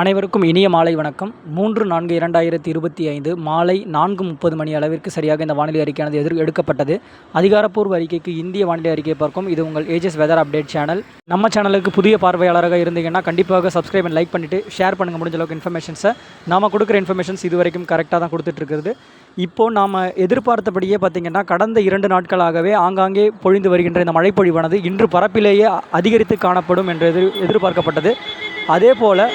அனைவருக்கும் இனிய மாலை வணக்கம். மூன்று நான்கு இரண்டாயிரத்தி இருபத்தி ஐந்து மாலை நான்கு முப்பது மணி அளவிற்கு சரியாக இந்த வானிலை அறிக்கையானது எதிர் எடுக்கப்பட்டது. அதிகாரப்பூர்வ அறிக்கைக்கு இந்திய வானிலை அறிக்கையை பார்க்கும் இது உங்கள் ஏஜஸ் வெதர் அப்டேட் சேனல் நம்ம சேனலுக்கு புதிய பார்வையாளராக இருந்தீங்கன்னா கண்டிப்பாக சப்ஸ்கிரைப் அண்ட் லைக் பண்ணிவிட்டு ஷேர் பண்ணுங்கள் முடிஞ்ச அளவுக்கு இன்ஃபர்மேஷன்ஸை நாம் கொடுக்குற இன்ஃபர்மேஷன்ஸ் இது வரைக்கும் கரெக்டாக தான் கொடுத்துட்ருக்குது இப்போது நாம் எதிர்பார்த்தபடியே பார்த்திங்கன்னா கடந்த இரண்டு நாட்களாகவே ஆங்காங்கே பொழிந்து வருகின்ற இந்த மழைப்பொழிவானது இன்று பரப்பிலேயே அதிகரித்து காணப்படும் என்று எதிர் எதிர்பார்க்கப்பட்டது. அதே போல்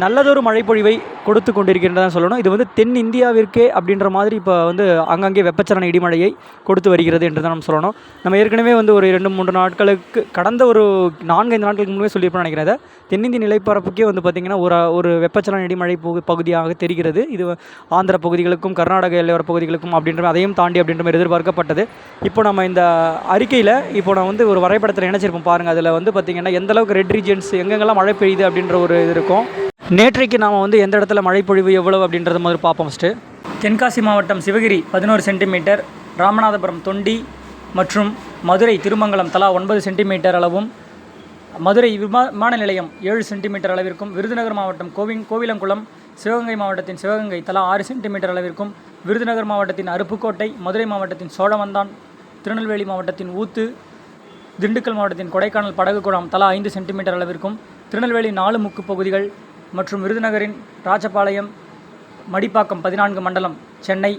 நல்லதொரு மழைப்பொழிவை கொடுத்து கொண்டிருக்கின்றதான் சொல்லணும். இது வந்து தென் இந்தியாவிற்கே அப்படின்ற மாதிரி இப்போ வந்து அங்கங்கே வெப்பச்சலன இடிமழையை கொடுத்து வருகிறது என்று தான் நம்ம சொல்லணும். நம்ம ஏற்கனவே வந்து ஒரு ரெண்டு மூன்று நாட்களுக்கு கடந்த ஒரு நான்கு ஐந்து நாட்களுக்கு முன்பே சொல்லியிருப்போம் நினைக்கிறேன். தென்னிந்திய நிலைப்பரப்புக்கே வந்து பார்த்திங்கன்னா ஒரு ஒரு வெப்பச்சலன இடிமழை பகு பகுதியாக தெரிகிறது. இது ஆந்திர பகுதிகளுக்கும் கர்நாடக எல்லையோர பகுதிகளுக்கும் அப்படின்ற அதையும் தாண்டி அப்படின்ற மாதிரி எதிர்பார்க்கப்பட்டது. இப்போ நம்ம இந்த அறிக்கையில் இப்போ நான் வந்து ஒரு வரைபடத்தில் நினச்சிருப்போம் பாருங்கள் அதில் வந்து பார்த்திங்கன்னா எந்தளவுக்கு ரெட் ரீஜன்ஸ் எங்கெங்கெல்லாம் மழை பெய்யுது அப்படின்ற ஒரு இது இருக்கும். நேற்றைக்கு நாம் வந்து எந்த இடத்துல மழைப்பொழிவு எவ்வளவு அப்படின்றது மாதிரி பார்ப்போம் ஃபஸ்ட்டு தென்காசி மாவட்டம் சிவகிரி பதினோரு சென்டிமீட்டர் ராமநாதபுரம் தொண்டி மற்றும் மதுரை திருமங்கலம் தலா ஒன்பது சென்டிமீட்டர் அளவும் மதுரை விமா விமான நிலையம் ஏழு சென்டிமீட்டர் அளவிற்கும் விருதுநகர் மாவட்டம் கோவிங் கோவிலங்குளம் சிவகங்கை மாவட்டத்தின் சிவகங்கை தலா ஆறு சென்டிமீட்டர் அளவிற்கும் விருதுநகர் மாவட்டத்தின் அருப்புக்கோட்டை மதுரை மாவட்டத்தின் சோழவந்தான் திருநெல்வேலி மாவட்டத்தின் ஊத்து திண்டுக்கல் மாவட்டத்தின் கொடைக்கானல் படகு குளம் தலா ஐந்து சென்டிமீட்டர் அளவிற்கும் திருநெல்வேலி நாலு முக்கு பகுதிகள் மற்றும் விருதுநகரின் ராஜபாளையம் மடிப்பாக்கம் பதினான்கு மண்டலம் சென்னை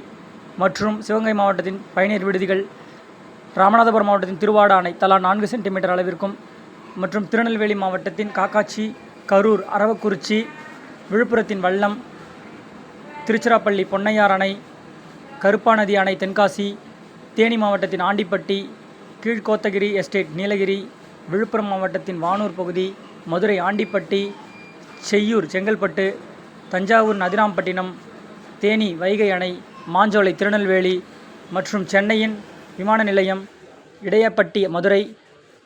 மற்றும் சிவகங்கை மாவட்டத்தின் பயணியர் விடுதிகள் ராமநாதபுரம் மாவட்டத்தின் திருவாடானை தலா நான்கு சென்டிமீட்டர் அளவிற்கும் மற்றும் திருநெல்வேலி மாவட்டத்தின் காக்காட்சி கரூர் அரவக்குறிச்சி விழுப்புரத்தின் வல்லம் திருச்சிராப்பள்ளி பொன்னையார் அணை கருப்பாநதி அணை தென்காசி தேனி மாவட்டத்தின் ஆண்டிப்பட்டி கீழ்கோத்தகிரி எஸ்டேட் நீலகிரி விழுப்புரம் மாவட்டத்தின் வானூர் பகுதி மதுரை ஆண்டிப்பட்டி செய்யூர் செங்கல்பட்டு தஞ்சாவூர் நதிராம்பட்டினம் தேனி வைகை அணை மாஞ்சோலை திருநெல்வேலி மற்றும் சென்னையின் விமான நிலையம் இடையப்பட்டி மதுரை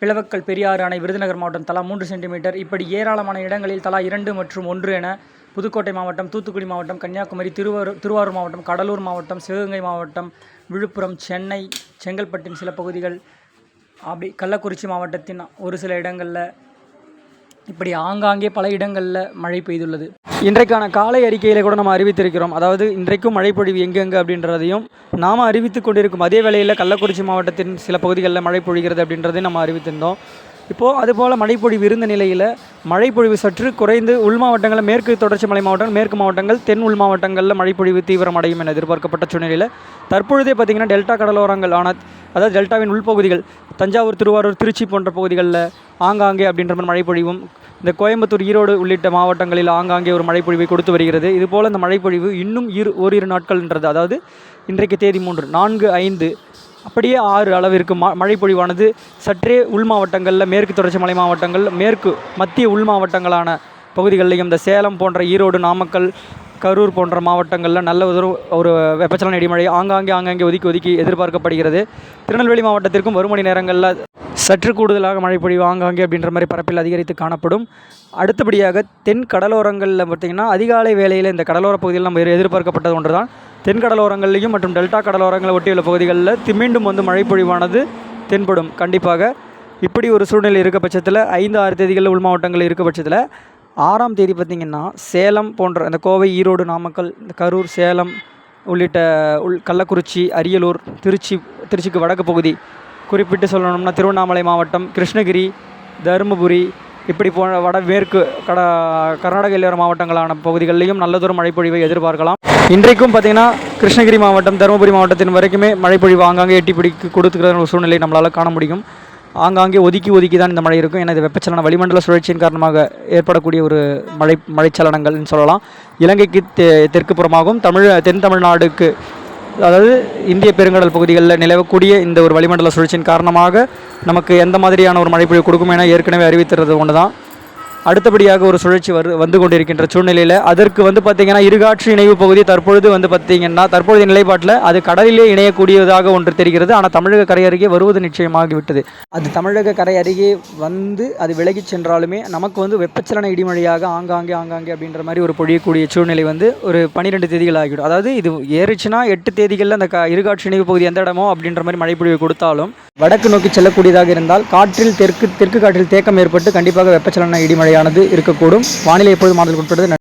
பிளவக்கல் பெரியாறு அணை விருதுநகர் மாவட்டம் தலா மூன்று சென்டிமீட்டர். இப்படி ஏராளமான இடங்களில் தலா இரண்டு மற்றும் ஒன்று என புதுக்கோட்டை மாவட்டம் தூத்துக்குடி மாவட்டம் கன்னியாகுமரி திருவாரூர் திருவாரூர் மாவட்டம் கடலூர் மாவட்டம் சிவகங்கை மாவட்டம் விழுப்புரம் சென்னை செங்கல்பட்டின் சில பகுதிகள். அப்படி கள்ளக்குறிச்சி மாவட்டத்தின் ஒரு சில இடங்களில் இப்படி ஆங்காங்கே பல இடங்களில் மழை பெய்துள்ளது. இன்றைக்கான காலை அறிக்கையில் கூட நம்ம அறிவித்திருக்கிறோம். அதாவது இன்றைக்கும் மழைப்பொழிவு எங்கெங்கே அப்படின்றதையும் நாம் அறிவித்து கொண்டிருக்கும். அதே வேளையில் கள்ளக்குறிச்சி மாவட்டத்தின் சில பகுதிகளில் மழை பொழிகிறது அப்படின்றதையும் நம்ம அறிவித்திருந்தோம். இப்போது அதுபோல் மழைப்பொழிவு இருந்த நிலையில் மழைப்பொழிவு சற்று குறைந்து உள் மாவட்டங்களில் மேற்கு தொடர்ச்சி மலை மாவட்டங்கள் மேற்கு மாவட்டங்கள் தென் உள் மாவட்டங்களில் மழைப்பொழிவு தீவிரமடையும் என எதிர்பார்க்கப்பட்ட சூழ்நிலையில் தற்பொழுதே பார்த்திங்கன்னா டெல்டா கடலோரங்கள் ஆன அதாவது டெல்டாவின் உள்பகுதிகள் தஞ்சாவூர் திருவாரூர் திருச்சி போன்ற பகுதிகளில் ஆங்காங்கே அப்படின்ற மாதிரி மழைப்பொழிவும் இந்த கோயம்புத்தூர் ஈரோடு உள்ளிட்ட மாவட்டங்களில் ஆங்காங்கே ஒரு மழைப்பொழிவை கொடுத்து வருகிறது. இதுபோல் இந்த மழைப்பொழிவு இன்னும் இரு ஓரிரு நாட்கள்ன்றது. அதாவது இன்றைக்கு தேதி மூன்று நான்கு ஐந்து அப்படியே ஆறு அளவிற்கு ம மழைப்பொழிவானது சற்றே உள் மாவட்டங்களில் மேற்கு தொடர்ச்சி மலை மாவட்டங்கள் மேற்கு மத்திய உள் மாவட்டங்களான பகுதிகளிலையும் இந்த சேலம் போன்ற ஈரோடு நாமக்கல் கரூர் போன்ற மாவட்டங்களில் நல்ல ஒரு ஒரு வெப்பச்சலன இடிமழை ஆங்காங்கே ஆங்காங்கே ஒதுக்கி ஒதுக்கி எதிர்பார்க்கப்படுகிறது. திருநெல்வேலி மாவட்டத்திற்கும் ஒரு மணி நேரங்களில் சற்று கூடுதலாக மழை பொழிவு ஆங்காங்கே அப்படின்ற மாதிரி பரப்பில் அதிகரித்து காணப்படும். அடுத்தபடியாக தென் கடலோரங்களில் பார்த்திங்கன்னா அதிகாலை வேளையில் இந்த கடலோர பகுதியில் நம்ம எதிர்பார்க்கப்பட்டது ஒன்று தான் தென் கடலோரங்கள்லையும் மற்றும் டெல்டா கடலோரங்களை ஒட்டியுள்ள பகுதிகளில் தி- மீண்டும் வந்து மழை பொழிவானது தென்படும். கண்டிப்பாக இப்படி ஒரு சூழ்நிலை இருக்க பட்சத்தில் ஐந்து ஆறு தேதிகளில் உள் மாவட்டங்களில் இருக்க பட்சத்தில் ஆறாம் தேதி பார்த்திங்கன்னா சேலம் போன்ற இந்த கோவை ஈரோடு நாமக்கல் இந்த கரூர் சேலம் உள்ளிட்ட உள் கள்ளக்குறிச்சி அரியலூர் திருச்சி திருச்சிக்கு வடக்கு பகுதி குறிப்பிட்டு சொல்லணும்னா திருவண்ணாமலை மாவட்டம் கிருஷ்ணகிரி தருமபுரி இப்படி போன வடமேற்கு கட கர்நாடக எல்லையோர மாவட்டங்களான பகுதிகளிலையும் நல்லதொரு மழைப்பொழிவை எதிர்பார்க்கலாம். இன்றைக்கும் பார்த்திங்கன்னா கிருஷ்ணகிரி மாவட்டம் தருமபுரி மாவட்டத்தின் வரைக்குமே மழைப்பொழிவு ஆங்காங்கே எட்டி பிடிக்க கொடுத்துக்கிற ஒரு சூழ்நிலை நம்மளால் காண முடியும். ஆங்காங்கே ஒதுக்கி ஒதுக்கி தான் இந்த மழை இருக்கும். ஏன்னா இது வெப்பச்சலன வளிமண்டல சுழற்சியின் காரணமாக ஏற்படக்கூடிய ஒரு மழை மழைச்சலனங்கள்னு சொல்லலாம். இலங்கைக்கு தெ தெற்கு புறமாகவும் தமிழ் தென் தமிழ்நாடுக்கு அதாவது இந்திய பெருங்கடல் பகுதிகளில் நிலவக்கூடிய இந்த ஒரு வளிமண்டல சுழற்சியின் காரணமாக நமக்கு எந்த மாதிரியான ஒரு மழைப்பொழிவு கொடுக்கும் என ஏற்கனவே அறிவித்துறது ஒன்று தான் அடுத்தபடியாக ஒரு சுழற்சி வரு வந்து கொண்டிருக்கின்ற சூழ்நிலையில் அதற்கு வந்து பார்த்திங்கன்னா இருகாற்று இணைவு பகுதி தற்பொழுது வந்து பார்த்திங்கன்னா தற்பொழுது நிலைப்பாட்டில் அது கடலிலே இணையக்கூடியதாக ஒன்று தெரிகிறது. ஆனால் தமிழக கரை அருகே வருவது நிச்சயமாகிவிட்டது. அது தமிழக கரை அருகே வந்து அது விலகிச் சென்றாலுமே நமக்கு வந்து வெப்பச்சலன இடிமழையாக ஆங்காங்கே ஆங்காங்கே அப்படின்ற மாதிரி ஒரு பொழியக்கூடிய சூழ்நிலை வந்து ஒரு பன்னிரெண்டு தேதிகள் ஆகிவிடும். அதாவது இது ஏறிச்சுன்னா எட்டு தேதிகளில் அந்த க இருகாற்று இணைவு பகுதி எந்த இடமோ அப்படின்ற மாதிரி மழைப்பொழிவு கொடுத்தாலும் வடக்கு நோக்கி செல்லக்கூடியதாக இருந்தால் காற்றில் தெற்கு தெற்கு காற்றில் தேக்கம் ஏற்பட்டு கண்டிப்பாக வெப்பச்சலன மழையானது இருக்கக்கூடும். வானிலை எப்போது மாதல் உட்பட்டது